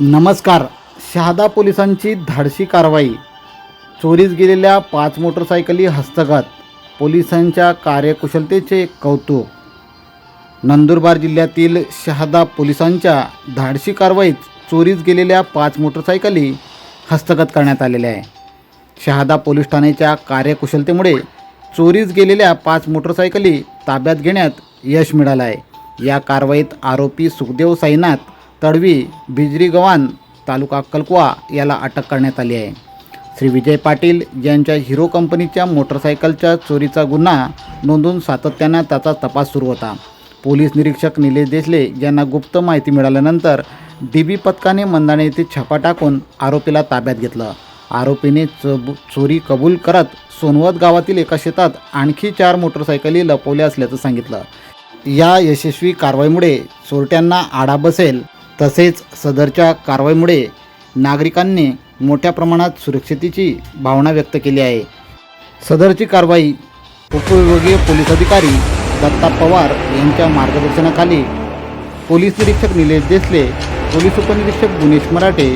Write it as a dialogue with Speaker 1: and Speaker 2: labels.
Speaker 1: नमस्कार. शहादा पोलिसांची धाडशी कारवाई. चोरीस गेलेल्या पाच मोटरसायकली हस्तगत. पोलिसांच्या कार्यकुशलतेचे कौतुक. नंदुरबार जिल्ह्यातील शहादा पोलिसांच्या धाडशी कारवाईत चोरीस गेलेल्या पाच मोटरसायकली हस्तगत करण्यात आलेल्या आहे. शहादा पोलीस ठाण्याच्या कार्यकुशलतेमुळे चोरीस गेलेल्या पाच मोटरसायकली ताब्यात घेण्यात यश मिळालं आहे. या कारवाईत आरोपी सुखदेव साईनाथ तडवी बिजरी गव्हाण तालुका कलकुवा याला अटक करण्यात आली आहे. श्री विजय पाटील यांच्या हिरो कंपनीच्या मोटरसायकलच्या चोरीचा गुन्हा नोंदून सातत्यानं त्याचा तपास सुरू होता. पोलीस निरीक्षक निलेश देसले यांना गुप्त माहिती मिळाल्यानंतर डी बी पथकाने मंदाणे येथे छापा टाकून आरोपीला ताब्यात घेतलं. आरोपीने चब चोरी कबूल करत सोनवत गावातील एका शेतात आणखी चार मोटरसायकली लपवल्या असल्याचं सांगितलं. या यशस्वी कारवाईमुळे चोरट्यांना आडा बसेल तसेच सदरच्या कारवाईमुळे नागरिकांनी मोठ्या प्रमाणात सुरक्षितेची भावना व्यक्त केली आहे. सदरची कारवाई उपविभागीय पोलीस अधिकारी दत्ता पवार यांच्या मार्गदर्शनाखाली पोलीस निरीक्षक निलेश देसले पोलीस उपनिरीक्षक गुणेश मराठे